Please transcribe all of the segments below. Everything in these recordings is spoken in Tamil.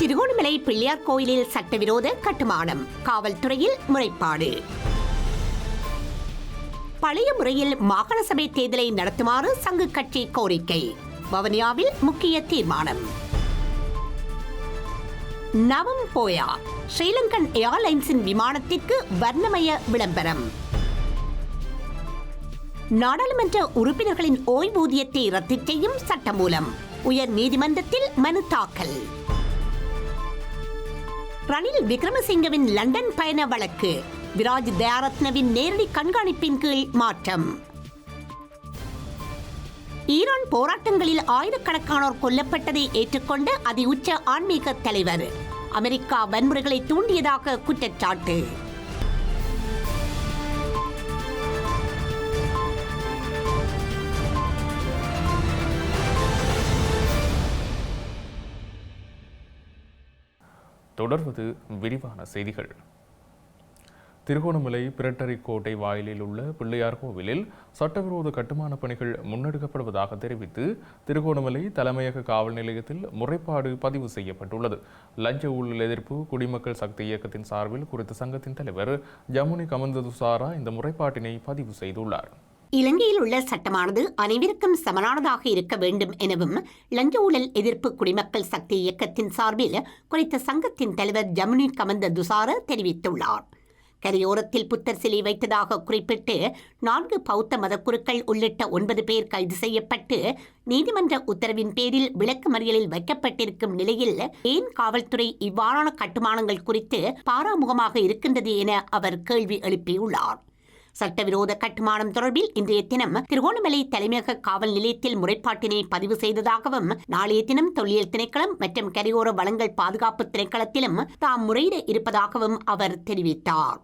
திருகோணமலை பிள்ளையார் கோயிலில் சட்டவிரோத கட்டுமானம். காவல்துறையில் முறைப்பாடு. பழைய முறையில் மாகாண சபை தேர்தலை நடத்துமாறு சங்கு கட்சி கோரிக்கை. வவனியாவில் முக்கிய தீர்மானம். நவம் போயா ஸ்ரீலங்கன் ஏர்லைன்ஸின் விமானத்திற்கு வர்ணமய விளம்பரம். நாடாளுமன்ற உறுப்பினர்களின் ஓய்வூதியத்தை ரத்து செய்யும் சட்டமூலம். உயர் நீதிமன்றத்தில் மனு தாக்கல். ரணில் விக்ரமசிங்கவின் லண்டன் பயண வழக்கு. விராஜ் தயாரத்னவின் நேரடி கண்காணிப்பின் கீழ் மாற்றம். ஈரான் போராட்டங்களில் ஆயிரக்கணக்கானோர் கொல்லப்பட்டதை ஏற்றுக்கொண்ட அதி உச்ச ஆன்மீக தலைவர். அமெரிக்கா வன்முறைகளை தூண்டியதாக குற்றச்சாட்டு. தொடர்வது விரிவான செய்திகள். திருகோணமலை பிரட்டரிக்கோட்டை வாயிலில் உள்ள பிள்ளையார் கோவிலில் சட்டவிரோத கட்டுமான பணிகள் முன்னெடுக்கப்படுவதாக தெரிவித்து திருகோணமலை தலைமையக காவல் நிலையத்தில் முறைப்பாடு பதிவு செய்யப்பட்டுள்ளது. லஞ்ச ஊழல் எதிர்ப்பு குடிமக்கள் சக்தி இயக்கத்தின் சார்பில் குறித்த சங்கத்தின் தலைவர் ஜமுனி கமந்ததுசாரா இந்த முறைப்பாட்டினை பதிவு செய்துள்ளார். இலங்கையில் உள்ள சட்டமானது அனைவருக்கும் சமனானதாக இருக்க வேண்டும் எனவும் லஞ்ச ஊழல் எதிர்ப்பு குடிமக்கள் சக்தி இயக்கத்தின் சார்பில் குறித்த சங்கத்தின் தலைவர் ஜமுனி கமந்த துசார தெரிவித்துள்ளார். கரையோரத்தில் புத்தர் சிலை வைத்ததாக குறிப்பிட்டு நான்கு பௌத்த மதக்குருக்கள் உள்ளிட்ட ஒன்பது பேர் கைது செய்யப்பட்டு நீதிமன்ற உத்தரவின் பேரில் விளக்கு மறியலில் வைக்கப்பட்டிருக்கும் நிலையில் ஏன் காவல்துறை இவ்வாறான கட்டுமானங்கள் குறித்து பாராமுகமாக இருக்கின்றது என அவர் கேள்வி எழுப்பியுள்ளார். சட்டவிரோத கட்டுமானம் தொடர்பில் இன்றைய தினம் திருகோணமலை தலைமையக காவல் நிலையத்தில் முறைப்பாட்டினை பதிவு செய்ததாகவும் நாளைய தினம் தொல்லியல் திணைக்களம் மற்றும் கரையோர வளங்கள் பாதுகாப்பு திணைக்களத்திலும் தாம் முறையிட இருப்பதாகவும் அவர் தெரிவித்தார்.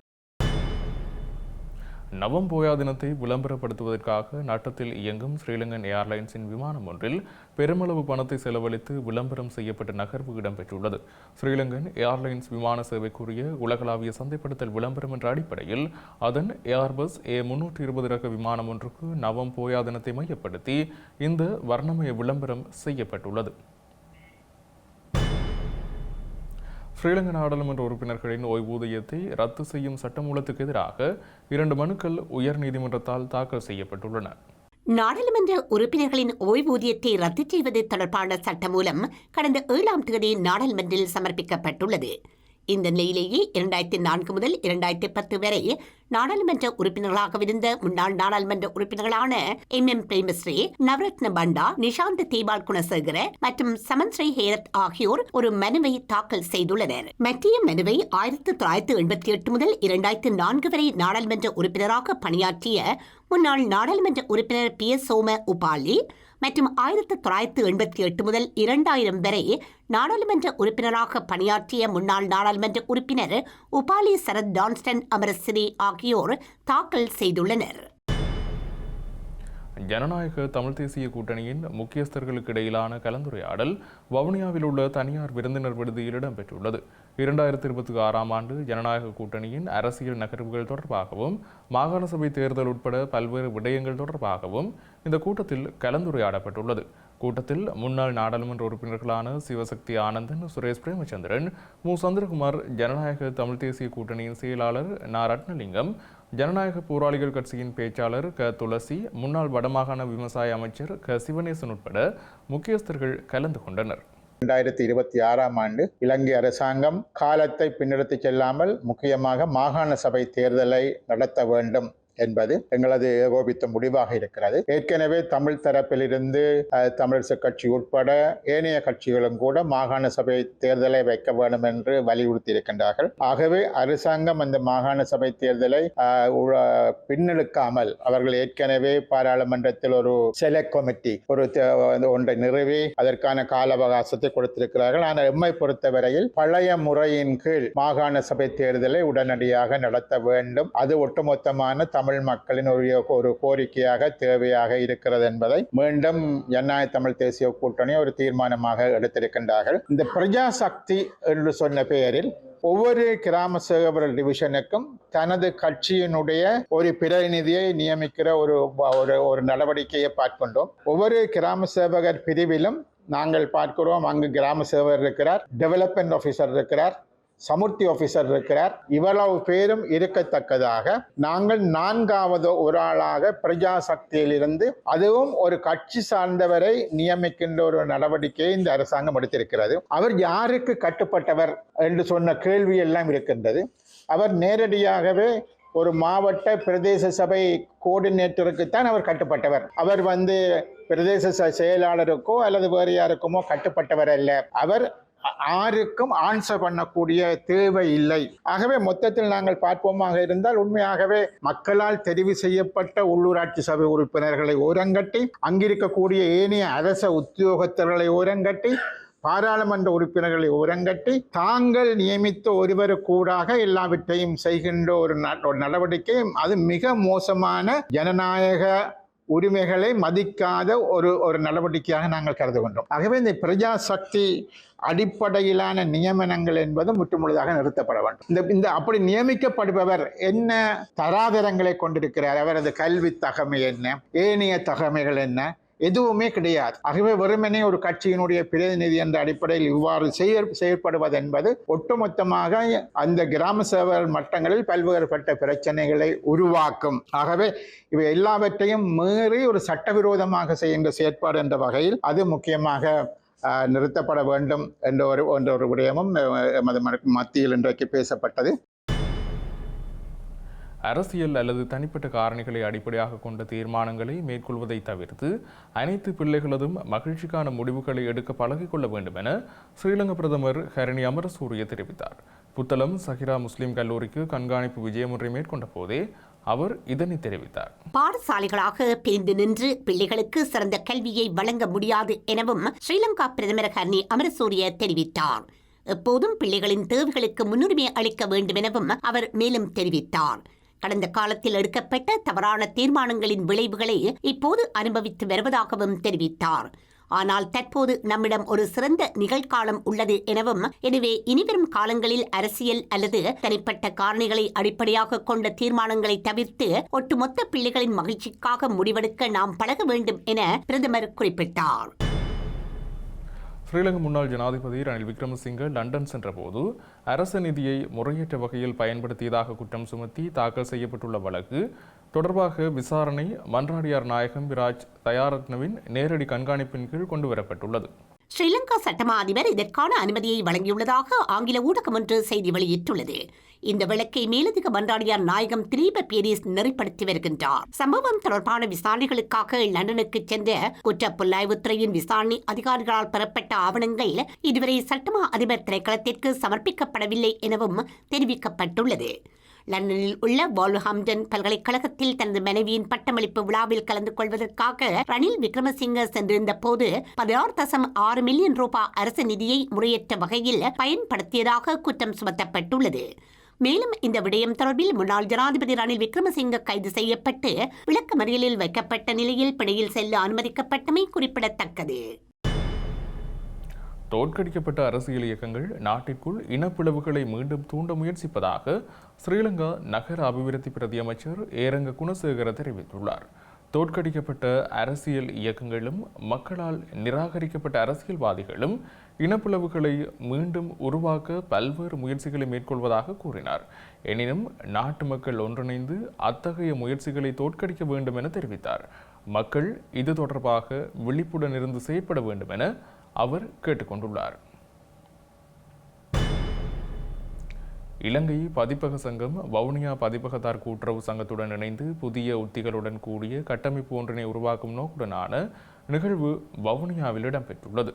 நவம்போயா தினத்தை விளம்பரப்படுத்துவதற்காக நாட்டத்தில் இயங்கும் ஸ்ரீலங்கன் ஏர்லைன்ஸின் விமானம் ஒன்றில் பெருமளவு பணத்தை செலவழித்து விளம்பரம் செய்யப்பட்ட நகர்வு இடம்பெற்றுள்ளது. ஸ்ரீலங்கன் ஏர்லைன்ஸ் விமான சேவைக்குரிய உலகளாவிய சந்தைப்படுத்தல் விளம்பரம் என்ற அடிப்படையில் அதன் ஏர்பஸ் ஏ முன்னூற்றி இருபது ரக விமானம் ஒன்றுக்கு நவம் போயா தினத்தை மையப்படுத்தி இந்த வர்ணமய விளம்பரம் செய்யப்பட்டுள்ளது. ஸ்ரீலங்கா நாடாளுமன்ற உறுப்பினர்களின் ஓய்வூதியத்தை ரத்து செய்யும் சட்டமூலத்துக்கு எதிராக இரண்டு மனுக்கள் உயர் நீதிமன்றத்தால் தாக்கல் செய்யப்பட்டுள்ளன. நாடாளுமன்ற உறுப்பினர்களின் ஓய்வூதியத்தை ரத்து செய்வது தொடர்பான சட்டமூலம் கடந்த ஏழாம் தேதி நாடாளுமன்றில் சமர்ப்பிக்கப்பட்டுள்ளது. இந்த நிலையிலேயே இரண்டாயிரத்தி நான்கு முதல் இரண்டாயிரத்தி பத்து வரை நாடாளுமன்ற உறுப்பினர்களாக இருந்த முன்னாள் நாடாளுமன்ற உறுப்பினர்களான எம் எம் பிரேமஸ்ரீ நவரத்ன பண்டா நிஷாந்த் தீபால் குணசேகர மற்றும் சமன்ஸ்ரீ ஹேரத் ஆகியோர் ஒரு மனுவை தாக்கல் செய்துள்ளனர். மத்திய மனுவை ஆயிரத்தி தொள்ளாயிரத்தி எண்பத்தி எட்டு முதல் இரண்டாயிரத்தி நான்கு வரை நாடாளுமன்ற உறுப்பினராக பணியாற்றிய முன்னாள் நாடாளுமன்ற உறுப்பினர் பி எஸ் சோம உபாலி மற்றும் ஆயிரத்தி தொள்ளாயிரத்தி எண்பத்தி எட்டு முதல் இரண்டாயிரம் வரை நாடாளுமன்ற உறுப்பினராக பணியாற்றிய முன்னாள் நாடாளுமன்ற உறுப்பினர் உபாலி சரத் டான்ஸ்டன் அமரசிறி ஆகியோர் தாக்கல் செய்துள்ளனர். ஜனநாயக தமிழ் தேசிய கூட்டணியின் முக்கியஸ்தர்களுக்கு இடையிலான கலந்துரையாடல் வவுனியாவில் உள்ள தனியார் விருந்தினர் விடுதியில் இடம்பெற்றுள்ளது. இரண்டாயிரத்தி இருபத்தி ஆறாம் ஆண்டு ஜனநாயக கூட்டணியின் அரசியல் நகர்வுகள் தொடர்பாகவும் மாகாண சபை தேர்தல் உட்பட பல்வேறு விடயங்கள் தொடர்பாகவும் இந்த கூட்டத்தில் கலந்துரையாடப்பட்டுள்ளது. கூட்டத்தில் முன்னாள் நாடாளுமன்ற உறுப்பினர்களான சிவசக்தி ஆனந்தன் சுரேஷ் பிரேமச்சந்திரன் மு. சந்திரகுமார் ஜனநாயக தமிழ் தேசிய கூட்டணியின் செயலாளர் நா ரத்னலிங்கம் ஜனநாயக போராளிகள் கட்சியின் பேச்சாளர் க. துளசி முன்னாள் வடமாகாண விவசாய அமைச்சர் க. சிவனேசன் உட்பட முக்கியஸ்தர்கள் கலந்து கொண்டனர். இரண்டாயிரத்தி இருபத்தி ஆறாம் ஆண்டு இலங்கை அரசாங்கம் காலத்தை பின்னெடுத்துச் செல்லாமல் முக்கியமாக மாகாண சபை தேர்தலை நடத்த வேண்டும். என்பது எங்களது ஏகோபித்த முடிவாக இருக்கிறது. ஏற்கனவே தமிழ் தரப்பிலிருந்து தமிழரசு கட்சி உட்பட ஏனைய கட்சிகளும் கூட மாகாண சபை தேர்தலை வைக்க வேண்டும் என்று வலியுறுத்தி இருக்கின்றார்கள் ஆகவே அரசாங்கம் அந்த மாகாண சபை தேர்தலை பின்னெடுக்காமல் அவர்கள் ஏற்கனவே பாராளுமன்றத்தில் ஒரு செலக்ட் கமிட்டி ஒரு ஒன்றை நிறுவி அதற்கான கால அவகாசத்தை கொடுத்திருக்கிறார்கள். ஆனால் எம்மை பொறுத்தவரையில் பழைய முறையின் கீழ் மாகாண சபை தேர்தலை உடனடியாக நடத்த வேண்டும். அது ஒட்டுமொத்தமான தமிழ் மக்களின் ஒரு ஒரு கோரிக்கையாக தேவையாக இருக்கிறது என்பதை மீண்டும் ஜனநாயக தமிழ் தேசிய கூட்டணி ஒரு தீர்மானமாக எடுத்திருக்கின்றார்கள். இந்த பிரஜா சக்தி என்று சொன்ன பெயரில் ஒவ்வொரு கிராம சேவகர் டிவிஷனுக்கும் தனது கட்சியினுடைய ஒரு பிரதிநிதியை நியமிக்கிற ஒரு ஒரு ஒரு நடவடிக்கையை பார்க்கின்றோம். ஒவ்வொரு கிராம சேவகர் பிரிவிலும் நாங்கள் பார்க்கிறோம் அங்கு கிராம சேவகர் இருக்கிறார் டெவலப்மெண்ட் ஆஃபீஸர் இருக்கிறார். சமுர்த்தி ஆஃபீஸர் இருக்கிறார். இவ்வளவு பேரும் இருக்கத்தக்கதாக. நாங்கள் நான்காவது ஒரு ஆளாக பிரஜா சக்தியிலிருந்து அதுவும் ஒரு கட்சி சார்ந்தவரை நியமிக்கின்ற ஒரு நடவடிக்கையை இந்த அரசாங்கம் எடுத்திருக்கிறது. அவர் யாருக்கு கட்டுப்பட்டவர் என்று சொன்ன கேள்வி எல்லாம் இருக்கின்றது. அவர் நேரடியாகவே ஒரு மாவட்ட பிரதேச சபை கோஆர்டினேட்டருக்குத்தான் அவர் கட்டுப்பட்டவர். அவர் வந்து பிரதேச ச- செயலாளருக்கோ அல்லது வேறு யாருக்குமோ கட்டுப்பட்டவர் அல்ல. அவர் ஆருக்கும் ஆன்சர் பண்ணக்கூடிய தேவை இல்லை. ஆகவே மொத்தத்தில் நாங்கள் பார்ப்போமாக இருந்தால் உண்மையாகவே மக்களால் தெரிவு செய்யப்பட்ட உள்ளூராட்சி சபை உறுப்பினர்களை ஓரங்கட்டி அங்கிருக்கக்கூடிய ஏனைய அரச உத்தியோகத்தர்களை ஓரங்கட்டி பாராளுமன்ற உறுப்பினர்களை உரங்கட்டி தாங்கள் நியமித்த ஒருவருக்கூடாக எல்லாவற்றையும் செய்கின்ற ஒரு ஒரு நடவடிக்கை அது மிக மோசமான ஜனநாயக உரிமைகளை மதிக்காத ஒரு ஒரு நடவடிக்கையாக நாங்கள் கருதுகின்றோம். ஆகவே இந்த பிரஜா சக்தி அடிப்படையிலான நியமனங்கள் என்பது முற்றுமுழுதாக நிறுத்தப்பட வேண்டும். இந்த இந்த அப்படி நியமிக்கப்படுபவர் என்ன தராதரங்களை கொண்டிருக்கிறார்? அவரது கல்வி தகமை என்ன? ஏனைய தகமைகள் என்ன? எதுவுமே கிடையாது. ஆகவே வெறுமனே ஒரு கட்சியினுடைய பிரதிநிதி என்ற அடிப்படையில் இவ்வாறு செயற் செயற்படுவது என்பது ஒட்டுமொத்தமாக அந்த கிராம சேவர் மட்டங்களில் பல்வேறுபட்ட பிரச்சனைகளை உருவாக்கும். ஆகவே இவை எல்லாவற்றையும் மீறி ஒரு சட்டவிரோதமாக செய்கின்ற செயற்பாடு என்ற வகையில் அது முக்கியமாக நிறுத்தப்பட வேண்டும் என்ற ஒரு என்ற ஒரு விடயமும் எமது மத்தியில் இன்றைக்கு பேசப்பட்டது. அரசியல் அல்லது தனிப்பட்ட காரணிகளை அடிப்படையாக கொண்ட தீர்மானங்களை மேற்கொள்வதை தவிர்த்து அனைத்து பிள்ளைகளதும் மகிழ்ச்சிக்கான முடிவுகளை எடுக்க பழகிக்கொள்ள வேண்டும் என ஸ்ரீலங்கா பிரதமர் ஹரணி அமரசூரிய தெரிவித்தார். புத்தளம் சஹிரா முஸ்லிம் கல்லூரிக்கு கண்காணிப்பு விஜயமுறை மேற்கொண்ட போதே அவர் இதனை தெரிவித்தார். பாடசாலைகளாக பிரிந்து நின்று பிள்ளைகளுக்கு சிறந்த கல்வியை வழங்க முடியாது எனவும் ஸ்ரீலங்கா பிரதமர் ஹர்னி அமரசூரிய தெரிவித்தார். எப்போதும் பிள்ளைகளின் தேவைகளுக்கு முன்னுரிமை அளிக்க வேண்டும் எனவும் அவர் மேலும் தெரிவித்தார். கடந்த காலத்தில் எடுக்கப்பட்ட தவறான தீர்மானங்களின் விளைவுகளை இப்போது அனுபவித்து வருவதாகவும் தெரிவித்தார். ஆனால் தற்போது நம்மிடம் ஒரு சிறந்த நிகழ்காலம் உள்ளது எனவும் எனவே இனிவரும் காலங்களில் அரசியல் அல்லது தனிப்பட்ட காரணிகளை அடிப்படையாக கொண்ட தீர்மானங்களை தவிர்த்து ஒட்டுமொத்த பிள்ளைகளின் மகிழ்ச்சிக்காக முடிவெடுக்க நாம் பழக வேண்டும் என பிரதமர் குறிப்பிட்டார். ஸ்ரீலங்கா முன்னாள் ஜனாதிபதி ரணில் விக்ரமசிங்க லண்டன் சென்றபோது அரச நிதியை முறையற்ற வகையில் பயன்படுத்தியதாக குற்றம் சுமத்தி தாக்கல் செய்யப்பட்டுள்ள வழக்கு தொடர்பாக விசாரணை மன்றாடியார் நாயகம் விராஜ் தயாரத்னவின் நேரடி கண்காணிப்பின் கீழ் கொண்டுவரப்பட்டுள்ளது. ஸ்ரீலங்கா சட்டமா அதிபர் இதற்கான அனுமதியை வழங்கியுள்ளதாக ஆங்கில ஊடகம் ஒன்று செய்தி வெளியிட்டுள்ளது. இந்த வழக்கை மேலதிக மன்றாடியார் நாயகம் திலீப பேரிஸ் நெறிப்படுத்தி வருகின்றார். சம்பவம் தொடர்பான விசாரணைகளுக்காக லண்டனுக்கு சென்ற குற்ற துறையின் விசாரணை அதிகாரிகளால் பெறப்பட்ட ஆவணங்கள் இதுவரை சட்டமா அதிபர் திரைக்களத்திற்கு சமர்ப்பிக்கப்படவில்லை எனவும் தெரிவிக்கப்பட்டுள்ளது. லண்டனில் உள்ள வால்ஹாம்டன் பல்கலைக்கழகத்தில் தனது மனைவியின் பட்டமளிப்பு விழாவில் கலந்து கொள்வதற்காக ரணில் விக்ரமசிங்க சென்றிருந்த போது பதினாறு தசம் ஆறு மில்லியன் ரூபாய் அரசு நிதியை முறையற்ற வகையில் பயன்படுத்தியதாக குற்றம் சுமத்தப்பட்டுள்ளது. மேலும் இந்த விடயம் தொடர்பில் முன்னாள் ஜனாதிபதி ரணில் விக்ரமசிங்க கைது செய்யப்பட்டு விளக்கமறியலில் வைக்கப்பட்ட நிலையில் பிணையில் செல்ல அனுமதிக்கப்பட்டமை குறிப்பிடத்தக்கது. தோற்கடிக்கப்பட்ட அரசியல் இயக்கங்கள் நாட்டிற்குள் இனப்பிளவுகளை மீண்டும் தூண்ட முயற்சிப்பதாக ஸ்ரீலங்கா நகர அபிவிருத்தி பிரதி அமைச்சர் ஏரங்க குணசேகர தெரிவித்துள்ளார். தோற்கடிக்கப்பட்ட அரசியல் இயக்கங்களும் மக்களால் நிராகரிக்கப்பட்ட அரசியல்வாதிகளும் இனப்பிளவுகளை மீண்டும் உருவாக்க பல்வேறு முயற்சிகளை மேற்கொள்வதாக கூறினார். எனினும் நாட்டு மக்கள் ஒன்றிணைந்து அத்தகைய முயற்சிகளை தோற்கடிக்க வேண்டும் என தெரிவித்தார். மக்கள் இது தொடர்பாக விழிப்புடன் இருந்து செயற்பட வேண்டும் என அவர் கேட்டுக்கொண்டுள்ளார். இலங்கை பதிப்பக சங்கம் வவுனியா பதிப்பகத்தார் கூட்டுறவு சங்கத்துடன் இணைந்து புதிய உத்திகளுடன் கூடிய கட்டமைப்பு ஒன்றினை உருவாக்கும் நோக்குடனான நிகழ்வு வவுனியாவில் இடம்பெற்றுள்ளது.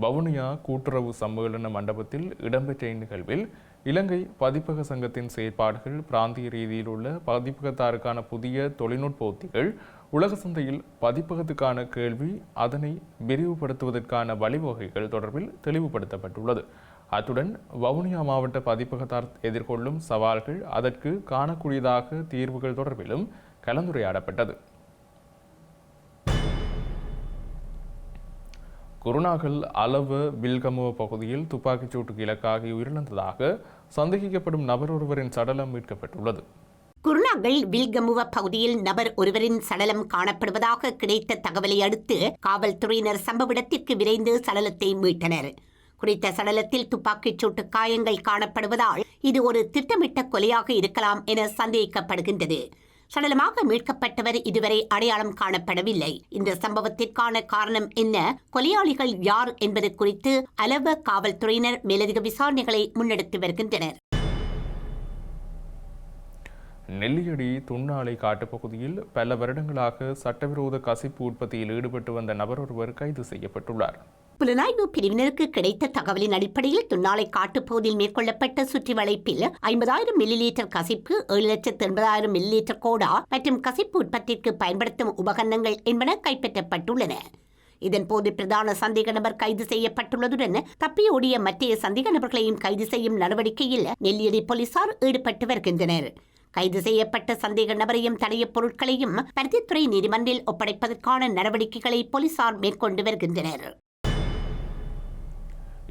வவுனியா கூட்டுறவு சம்மேளன மண்டபத்தில் இடம்பெற்ற இந்நிகழ்வில் இலங்கை பதிப்பக சங்கத்தின் செயற்பாடுகள் பிராந்திய ரீதியில் உள்ள பதிப்பகத்தாருக்கான புதிய தொழில்நுட்ப உத்திகள் உலக சந்தையில் பதிப்பகத்துக்கான கேள்வி அதனை விரிவுபடுத்துவதற்கான வழிவகைகள் தொடர்பில் தெளிவுபடுத்தப்பட்டுள்ளது. அத்துடன் வவுனியா மாவட்ட பதிப்பகத்தார் எதிர்கொள்ளும் சவால்கள் அதற்கு காணக்கூடியதாக தீர்வுகள் தொடர்பிலும் கலந்துரையாடப்பட்டது. குருநாகல் அளவ வில்கமுவ பகுதியில் துப்பாக்கிச்சூட்டுக்கு இலக்காகி உயிரிழந்ததாக சந்தேகிக்கப்படும் நபர் ஒருவரின் சடலம் மீட்கப்பட்டுள்ளது. குருநாகல் வில்கமுவ பகுதியில் நபர் ஒருவரின் சடலம் காணப்படுவதாக கிடைத்த தகவலை அடுத்து காவல்துறையினர் சம்பவ இடத்திற்கு விரைந்து சடலத்தை மீட்டனர். குறித்த சடலத்தில் துப்பாக்கிச் சூட்டு காயங்கள் காணப்படுவதால் இது ஒரு திட்டமிட்ட கொலையாக இருக்கலாம் என சந்தேகிக்கப்படுகின்றது சடலமாக மீட்கப்பட்டவர் இதுவரை அடையாளம் காணப்படவில்லை. இந்த சம்பவத்திற்கான காரணம் என்ன? கொலையாளிகள் யார் என்பது குறித்து அலவ காவல்துறையினர் மேலதிக விசாரணைகளை முன்னெடுத்து வருகின்றனர். நெல்லியடி துண்ணாலை காட்டுப்பகுதியில் பல வருடங்களாக சட்டவிரோத கசிப்பு உற்பத்தியில் ஈடுபட்டு வந்த நபர் ஒருவர் கைது செய்யப்பட்டுள்ளார். புலனாய்வு பிரிவினருக்கு கிடைத்த தகவலின் அடிப்படையில் துன்னாலை காட்டுப்பகுதியில் மேற்கொள்ளப்பட்ட சுற்றி வளைப்பில் ஐம்பதாயிரம் மில்லி லிட்டர் கசிப்பு ஏழு லட்சத்து எண்பதாயிரம் மில்லி லிட்டர் கோடா மற்றும் கசிப்பு உற்பத்திக்கு பயன்படுத்தும் உபகரணங்கள் என்பன கைப்பற்றப்பட்டுள்ளன. இதன்போது பிரதான சந்தேக நபர் கைது செய்யப்பட்டுள்ளதுடன் தப்பியோடிய மற்றைய சந்தேக நபர்களையும் கைது செய்யும் நடவடிக்கையில் நெல்லியடி போலீசார் ஈடுபட்டு வருகின்றனர். கைது செய்யப்பட்ட சந்தேக நபரையும் தடைய பொருட்களையும் பருத்தித்துறை நீதிமன்றில் ஒப்படைப்பதற்கான நடவடிக்கைகளை போலீசார் மேற்கொண்டு வருகின்றனர்.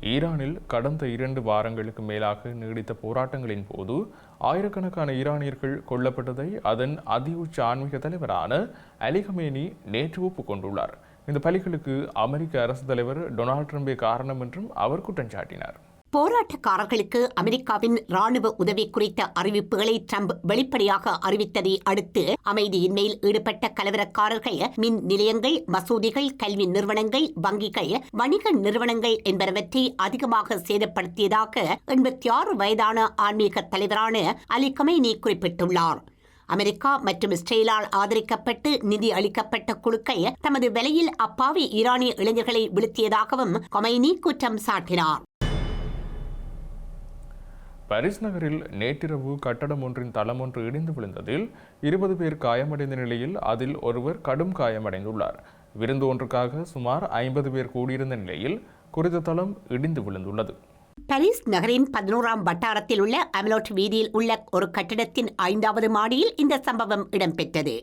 ஈரானில் கடந்த இரண்டு வாரங்களுக்கு மேலாக நீடித்த போராட்டங்களின் போது ஆயிரக்கணக்கான ஈரானியர்கள் கொல்லப்பட்டதை அதன் அதி உச்ச ஆன்மீக தலைவரான அலிகமேனி நேற்று ஒப்புக்கொண்டுள்ளார். இந்த பலிகளுக்கு அமெரிக்க அரசு தலைவர் டொனால்ட் ட்ரம்பே காரணம் என்றும் அவர் குற்றம் சாட்டினார். போராட்டக்காரர்களுக்கு அமெரிக்காவின் ராணுவ உதவி குறித்த அறிவிப்புகளை ட்ரம்ப் வெளிப்படையாக அறிவித்ததை அடுத்து அமைதியின்மையில் ஈடுபட்ட கலவரக்காரர்கள் மின் நிலையங்கள் மசூதிகள் கல்வி நிறுவனங்கள் வங்கிகள் வணிக நிறுவனங்கள் என்பனவற்றை அதிகமாக சேதப்படுத்தியதாக எண்பத்தி ஆறு வயதான ஆன்மீக தலைவரான அலி கமைனி குறிப்பிட்டுள்ளார். அமெரிக்கா மற்றும் இஸ்ரேலால் ஆதரிக்கப்பட்டு நிதி அளிக்கப்பட்ட குழுக்கள் தமது விலையில் அப்பாவி ஈரானிய இளைஞர்களை வீழ்த்தியதாகவும் கொமைனி குற்றம் சாட்டினார். பாரிஸ் நகரில் நேற்றிரவு கட்டடம் ஒன்றின் தளம் ஒன்று இடிந்து விழுந்ததில் இருபது பேர் காயமடைந்த நிலையில் அதில் ஒருவர் கடும் காயமடைந்துள்ளார். விருந்து ஒன்றுக்காக சுமார் ஐம்பது பேர் கூடியிருந்த நிலையில் குறித்த தளம் இடிந்து விழுந்துள்ளது. பாரிஸ் நகரின் பதினோராம் வட்டாரத்தில் உள்ள அமலோட் வீதியில் உள்ள ஒரு கட்டிடத்தின் ஐந்தாவது மாடியில் இந்த சம்பவம் இடம்பெற்றது.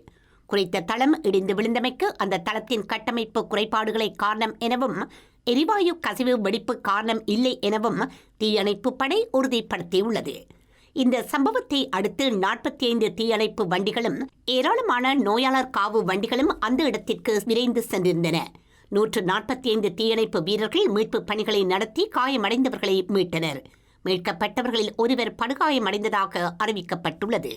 குறித்த தளம் இடிந்து விழுந்தமைக்கு அந்த தளத்தின் கட்டமைப்பு குறைபாடுகளை காரணம் எனவும் எரிவாயு கசிவு வெடிப்பு காரணம் இல்லை எனவும் தீயணைப்பு படை உறுதிப்படுத்தியுள்ளது. இந்த சம்பவத்தை அடுத்து நாற்பத்தி ஐந்து தீயணைப்பு வண்டிகளும் ஏராளமான நோயாளர் காவு வண்டிகளும் அந்த இடத்திற்கு விரைந்து சென்றிருந்தன. நூற்று நாற்பத்தி ஐந்து தீயணைப்பு வீரர்கள் மீட்பு பணிகளை நடத்தி காயமடைந்தவர்களை மீட்டனர். மீட்கப்பட்டவர்களில் ஒருவர் படுகாயமடைந்ததாக அறிவிக்கப்பட்டுள்ளது.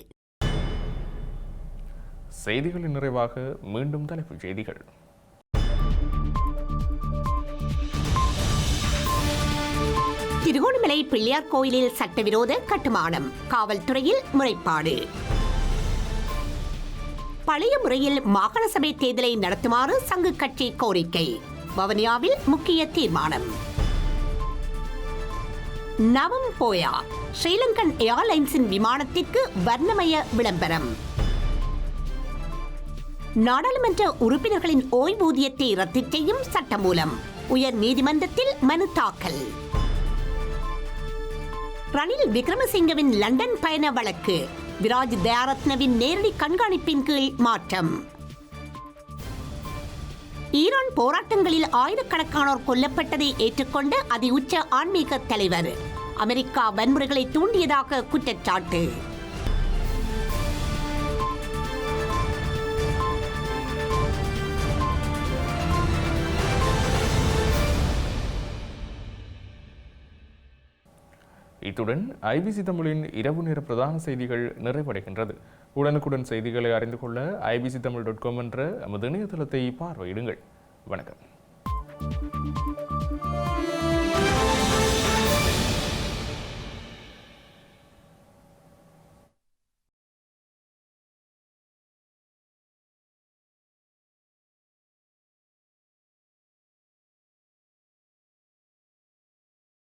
செய்திகளின் நிறைவாக மீண்டும் தலைப்புச் செய்திகள். திருகோணமலை பிள்ளையார் கோயிலில் சட்டவிரோத கட்டுமானம் காவல்துறையில் முறைப்பாடு. பழைய முறையில் மாகாண சபை தேர்தலை நடத்துமாறு சங்கு கட்சி கோரிக்கை வவனியாவில் முக்கிய தீர்மானம். நவம் போயா ஸ்ரீலங்கன் ஏர்லைன்ஸின் விமானத்திற்கு வர்ணமய விளம்பரம். நாடாளுமன்ற உறுப்பினர்களின் ஓய்வூதியத்தை ரத்து செய்யும் சட்டமூலம். உயர் நீதிமன்றத்தில் மனு தாக்கல். ரணில் விக்ரமசிங்கவின் லண்டன் பயண வழக்கு. விராஜ் தயாரத்னவின் நேரடி கண்காணிப்பின் கீழ் மாற்றம். ஈரான் போராட்டங்களில் ஆயிரக்கணக்கானோர் கொல்லப்பட்டதை ஏற்றுக்கொண்ட அதி உச்ச ஆன்மீக தலைவர். அமெரிக்கா வன்முறைகளை தூண்டியதாக குற்றச்சாட்டு. இத்துடன் ஐபிசி தமிழின் இரவு நேர பிரதான செய்திகள் நிறைவடைகின்றது. உடனுக்குடன் செய்திகளை அறிந்து கொள்ள ஐபிசி தமிழ் டாட் காம் என்ற நமது இணையதளத்தை பார்வையிடுங்கள். வணக்கம்.